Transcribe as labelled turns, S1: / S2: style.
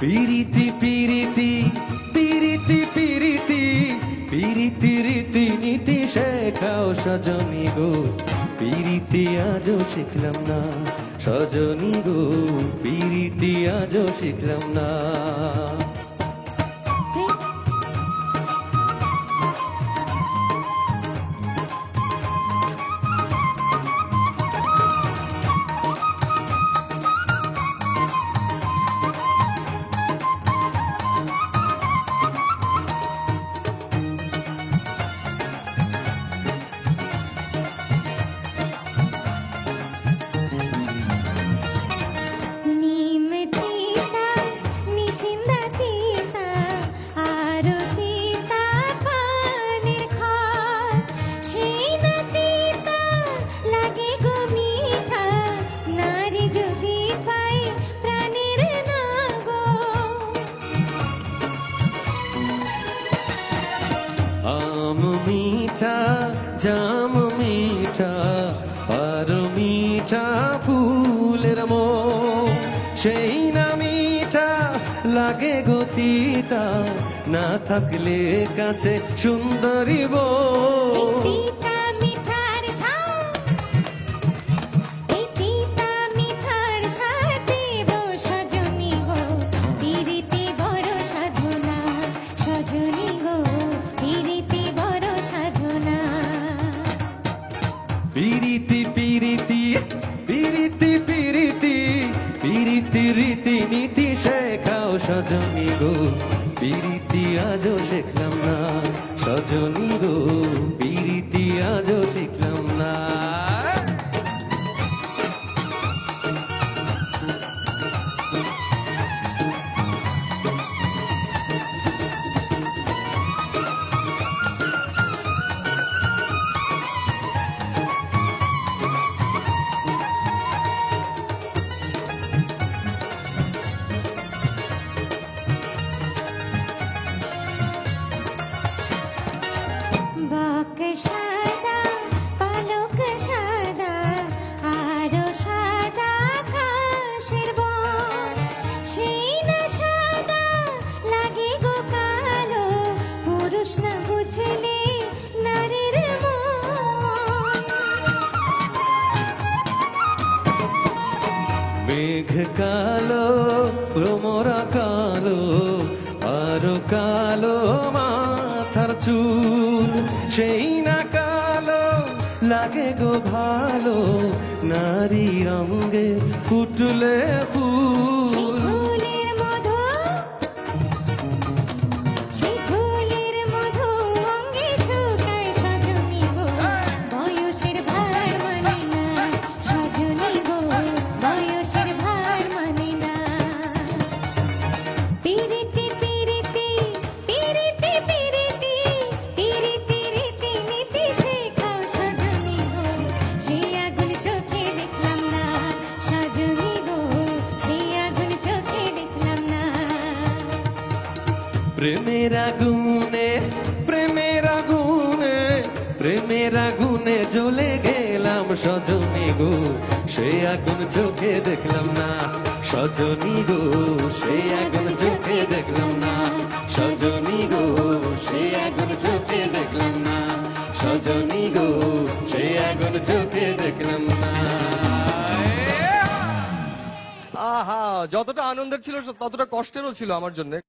S1: পিরিতি পিরিতি পিরিতি পিরিতি পিরিতি রীতি নীতি শেখাও সজনী গো। পিরিতি আজও শিখলাম না
S2: সজনী গো। পিরিতি আজও শিখলাম না।
S1: আম মিঠা, জাম মিঠা, আর মিঠা ফুলের মো সেই না মিঠা লাগে গতিতা না থাকলে কাছে সুন্দরী বউ
S2: পিরিতি পিরিতি
S1: পিরিতি পিরিতি পিরিতি রীতি নীতি শেখাও সজনী গো। পিরিতি আজও শিখলাম না সজনী গো। পিরিতি আজও শিখলাম না। মেঘ কালো ভ্রমরা কালো আরও কালো মাথার চুল। সেই না কালো লাগে গো ভালো। নারী রঙ্গে ফুটলে ফুল। প্রেমের আগুনে প্রেমের আগুনে প্রেমের আগুনে জ্বলে গেলাম সজনী গো। সে আগুন চোখে দেখলাম না, সজনী গো। সে আগুন চোখে দেখলাম না, সজনী গো। সে আগুন চোখে দেখলাম না, সজনী গো। সে আগুন চোখে দেখলাম না।
S3: আহা, যতটা আনন্দের ছিল, ততটা কষ্টেরও ছিল আমার জন্য।